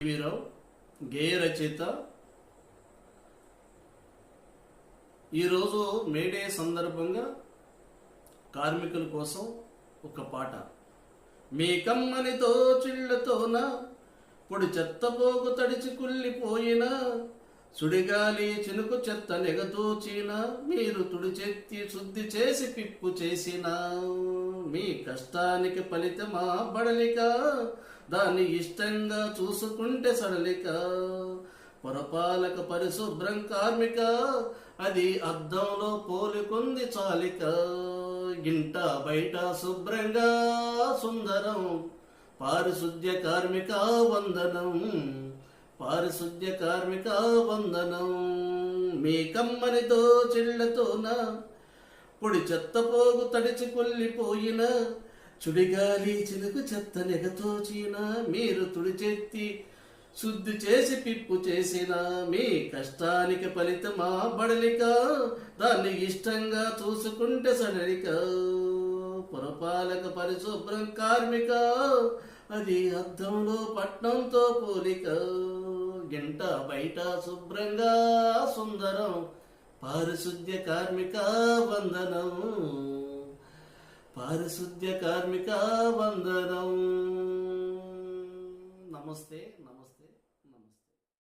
వీరావు గేయ రచయిత ఈరోజు మేడే సందర్భంగా కార్మికుల కోసం ఒక పాట. మీ కమ్మనితో చిళ్ళతోన పొడి చెత్త పోగు తడిచి కుళ్ళిపోయిన సుడిగాలి చినుకు చెత్త నెగతూచిన మీరు తుడిచెత్తి శుద్ధి చేసి పిప్పు చేసిన మీ కష్టానికి ఫలితమా బడలిక దాన్ని ఇష్టంగా చూసుకుంటే సడలిక పురపాలక పరిశుభ్రం కార్మిక అది అద్దంలో పోలికుంది చాలిక. ఇంట బయట శుభ్రంగా సుందరం పారిశుద్ధ్య కార్మిక వందనం పారిశుద్ధ్య కార్మిక వందనం. మీ కమ్మనితో చిళ్ళతోన పొడి చెత్త పోగు తడిచి కొల్లిపోయిన చుడిగాలి చిలుకు చెత్త నెగతోచిన మీరు తుడిచెత్తి శుద్ధి చేసి పిప్పు చేసిన మీ కష్టానికి ఫలితం ఆ బడలిక దాన్ని ఇష్టంగా చూసుకుంటే సడలిక. పురపాలక పరిశుభ్రం కార్మిక అది అద్దంలో పట్నంతో పోలిక. గింట బయట శుభ్రంగా సుందరం పారిశుద్ధ్య కార్మిక వందనం. పారిశుద్ధ్య కార్మిక వందనం. నమస్తే.